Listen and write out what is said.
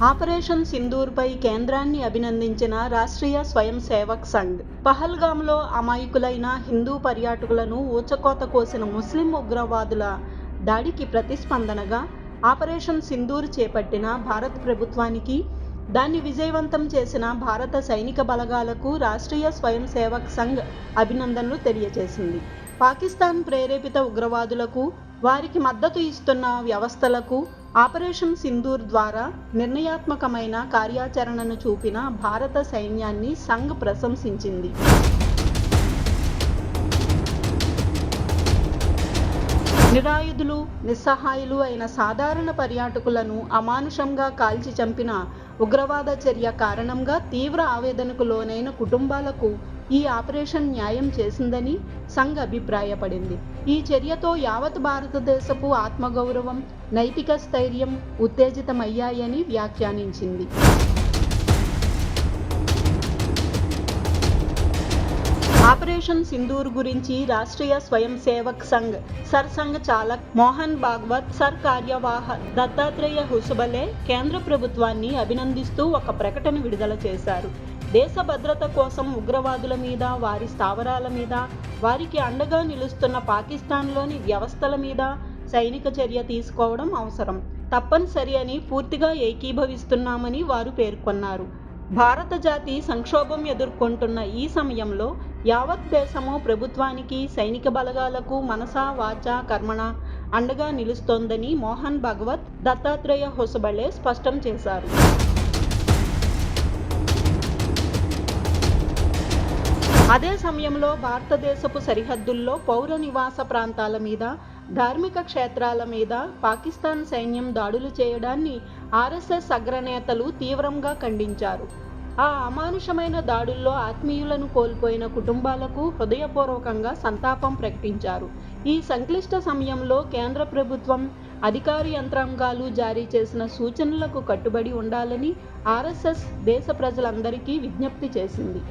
Operation సింధూర్పై కేంద్రాన్ని అభినందించిన రాష్ట్రీయ స్వయం సేవక్ సంఘ్. పహల్గామ్లో అమాయకులైన హిందూ పర్యాటకులను ఊచకోత కోసిన ముస్లిం ఉగ్రవాదుల దాడికి ప్రతిస్పందనగా ఆపరేషన్ సింధూర్ చేపట్టిన భారత ప్రభుత్వానికి దాన్ని విజయవంతం చేసిన భారత సైనిక బలగాలకు రాష్ట్రీయ స్వయం సేవక్ సంఘ్ అభినందనలు తెలియజేసింది. పాకిస్తాన్ ప్రేరేపిత ఉగ్రవాదులకు వారికి మద్దతు ఇస్తున్న వ్యవస్థలకు ఆపరేషన్ సింధూర్ ద్వారా నిర్ణయాత్మకమైన కార్యాచరణను చూపిన భారత సైన్యాన్ని సంఘ్ ప్రశంసించింది. నిరాయుధులు నిస్సహాయులు అయిన సాధారణ పర్యాటకులను అమానుషంగా కాల్చి చంపిన ఉగ్రవాద చర్య కారణంగా తీవ్ర ఆవేదనకు లోనైన కుటుంబాలకు ఈ ఆపరేషన్ న్యాయం చేసిందని సంఘ్ అభిప్రాయపడింది. ఈ చర్యతో యావత్ భారతదేశపు ఆత్మగౌరవం నైతిక స్థైర్యం ఉత్తేజితమయ్యాయని వ్యాఖ్యానించింది. ఆపరేషన్ సింధూర్ గురించి రాష్ట్రీయ స్వయం సేవక్ సంఘ్ సర్సంఘ్ చాలక్ మోహన్ భాగవత్ సర్ కార్యవాహ దత్తాత్రేయ హుసుబలే కేంద్ర ప్రభుత్వాన్ని అభినందిస్తూ ఒక ప్రకటన విడుదల చేశారు. దేశ భద్రత కోసం ఉగ్రవాదుల మీద వారి స్థావరాల మీద వారికి అండగా నిలుస్తున్న పాకిస్తాన్లోని వ్యవస్థల మీద సైనిక చర్య తీసుకోవడం అవసరం. తప్పనిసరి అని పూర్తిగా ఏకీభవిస్తున్నామని వారు పేర్కొన్నారు. భారత జాతి సంక్షోభం ఎదుర్కొంటున్న ఈ సమయంలో యావత్ దేశము ప్రభుత్వానికి సైనిక బలగాలకు మనసా వాచ కర్మణ అండగా నిలుస్తోందని మోహన్ భగవత్ దత్తాత్రేయ హొసబళే స్పష్టం చేశారు. అదే సమయంలో భారతదేశపు సరిహద్దుల్లో పౌర నివాస ప్రాంతాల మీద ధార్మిక క్షేత్రాల మీద పాకిస్తాన్ సైన్యం దాడులు చేయడాన్ని ఆర్ఎస్ఎస్ అగ్రనేతలు తీవ్రంగా ఖండించారు. ఆ అమానుషమైన దాడుల్లో ఆత్మీయులను కోల్పోయిన కుటుంబాలకు హృదయపూర్వకంగా సంతాపం ప్రకటించారు. ఈ సంక్లిష్ట సమయంలో కేంద్ర ప్రభుత్వం అధికార యంత్రాంగాలు జారీ చేసిన సూచనలకు కట్టుబడి ఉండాలని ఆర్ఎస్ఎస్ దేశ ప్రజలందరికీ విజ్ఞప్తి చేసింది.